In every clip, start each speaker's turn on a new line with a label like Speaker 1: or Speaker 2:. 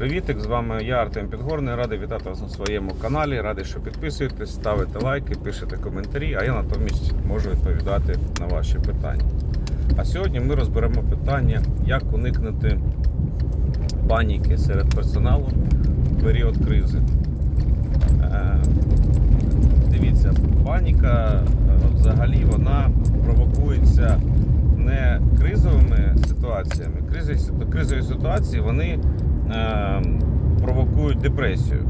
Speaker 1: Привітик, з вами я, Артем Підгорний. Радий вітати вас на своєму каналі. Радий, що підписуєтесь, ставите лайки, пишете коментарі, а я натомість можу відповідати на ваші питання. А сьогодні ми розберемо питання, як уникнути паніки серед персоналу в період кризи. Е, Дивіться, паніка е, взагалі вона провокується не кризовими ситуаціями. Кризові ситуації вони провокують депресію.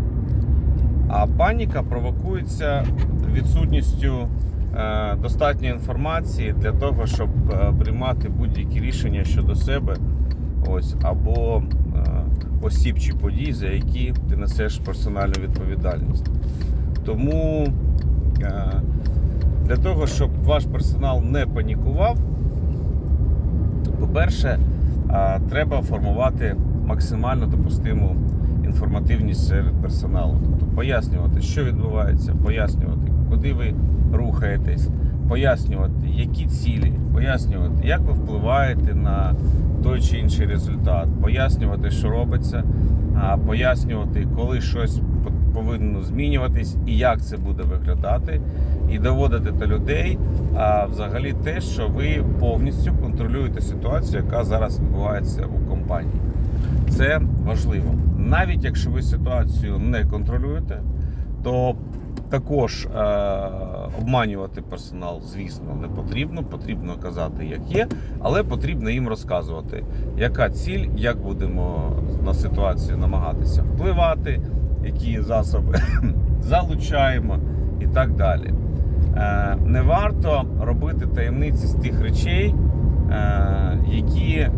Speaker 1: А паніка провокується відсутністю е, достатньої інформації для того, щоб е, приймати будь-які рішення щодо себе ось, або е, осіб чи подій, за які ти несеш персональну відповідальність. Тому для того, щоб ваш персонал не панікував, по-перше, треба формувати максимально допустиму інформативність серед персоналу. Тобто пояснювати, що відбувається, пояснювати, куди ви рухаєтесь, пояснювати, які цілі, пояснювати, як ви впливаєте на той чи інший результат, пояснювати, що робиться, пояснювати, коли щось по- повинно змінюватись і як це буде виглядати, і доводити до людей а, взагалі те, що ви повністю контролюєте ситуацію, яка зараз відбувається у компанії. Це важливо. Навіть якщо ви ситуацію не контролюєте, то також е, обманювати персонал, звісно, не потрібно. Потрібно казати, як є, але потрібно їм розказувати, яка ціль, як будемо на ситуацію намагатися впливати, які засоби залучаємо і так далі. Е, не варто робити таємниці з тих речей, е, які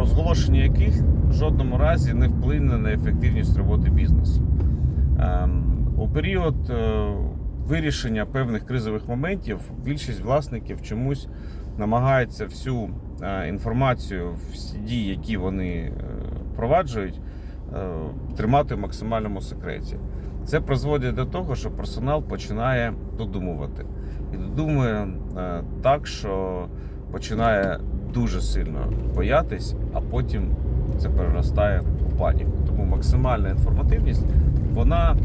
Speaker 1: розголошення яких в жодному разі не вплине на ефективність роботи бізнесу. Ем, у період е, вирішення певних кризових моментів більшість власників чомусь намагається всю е, інформацію, всі дії, які вони впроваджують, е, тримати в максимальному секреті. Це призводить до того, що персонал починає додумувати. І додумує так, що починає дуже сильно боятись, а потім це переростає у паніку. Тому максимальна інформативність вона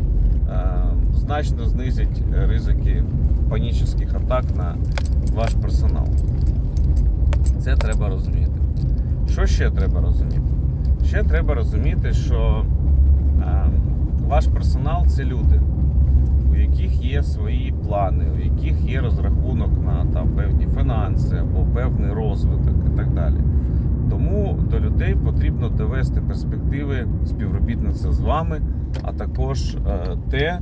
Speaker 1: е, значно знизить ризики панічних атак на ваш персонал. Це треба розуміти. Що ще треба розуміти? Ще треба розуміти, що е, ваш персонал це люди, у яких є свої плани, у яких є розрахунок на там, певні фінанси або певний розвиток і так далі. Тому до людей потрібно довести перспективи співробітництва з вами, а також е, те,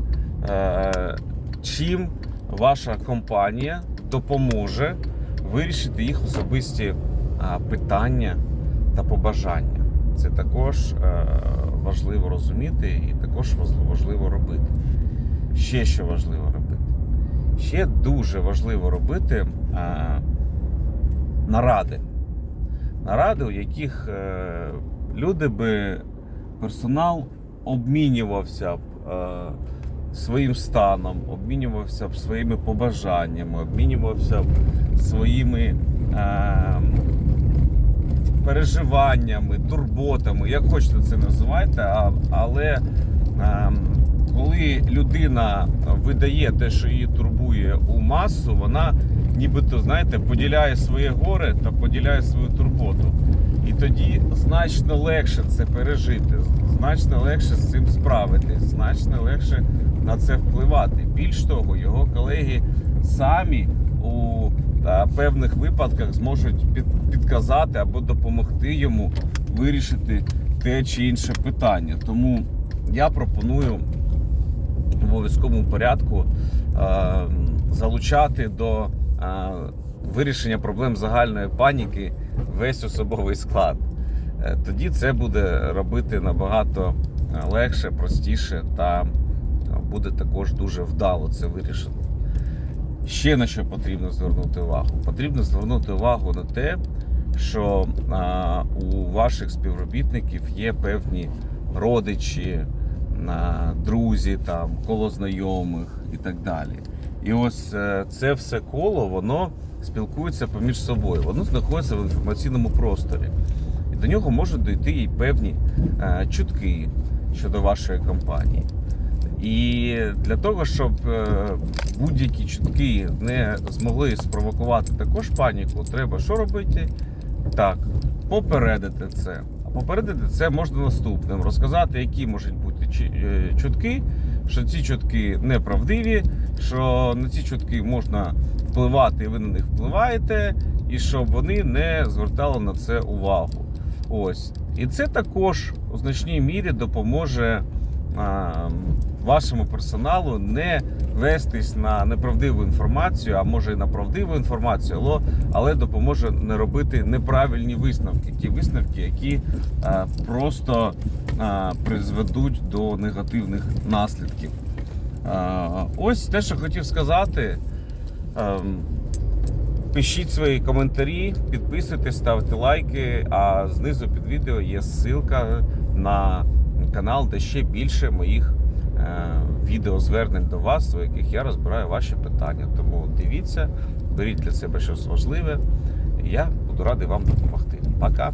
Speaker 1: е, чим ваша компанія допоможе вирішити їх особисті е, питання та побажання. Це також важливо розуміти і також важливо робити. Ще що важливо робити? Ще дуже важливо робити наради. Наради, у яких е, люди би персонал обмінювався б е, своїм станом, обмінювався б своїми побажаннями, обмінювався б своїми е, переживаннями, турботами, як хочете це називайте, але коли людина видає те, що її турбує у масу, вона нібито, знаєте, поділяє своє горе та поділяє свою турботу. І тоді значно легше це пережити, значно легше з цим справитись, значно легше на це впливати. Більш того, його колеги самі у е, певних випадках зможуть під, підказати або допомогти йому вирішити те чи інше питання. Тому я пропоную в обов'язковому порядку е, залучати до вирішення проблем загальної паніки весь особовий склад. Е, Тоді це буде робити набагато е, легше, простіше та е, буде також дуже вдало це вирішено. Ще на що потрібно звернути увагу? Потрібно звернути увагу на те, що у ваших співробітників є певні родичі, друзі, там, коло знайомих і так далі. І ось е, це все коло воно спілкується поміж собою, воно знаходиться в інформаційному просторі. І до нього можуть дойти і певні е, чутки щодо вашої компанії. І для того, щоб е, будь-які чутки не змогли спровокувати також паніку, треба що робити? Так, попередити це. А попередити це можна наступним: розказати, які можуть бути чутки, що ці чутки неправдиві, що на ці чутки можна впливати, і ви на них впливаєте, і щоб вони не звертали на це увагу. Ось. І це також у значній мірі допоможе вашому персоналу не вестись на неправдиву інформацію, а може і на правдиву інформацію, але, але допоможе не робити неправильні висновки, ті висновки, які а, просто а, призведуть до негативних наслідків. А, ось те, що хотів сказати. Ем, Пишіть свої коментарі, підписуйтесь, ставте лайки. А знизу під відео є ссылка на канал, де ще більше моїх е, відеозвернень до вас, у яких я розбираю ваші питання. Тому дивіться, беріть для себе щось важливе. Я буду радий вам допомогти. Пока!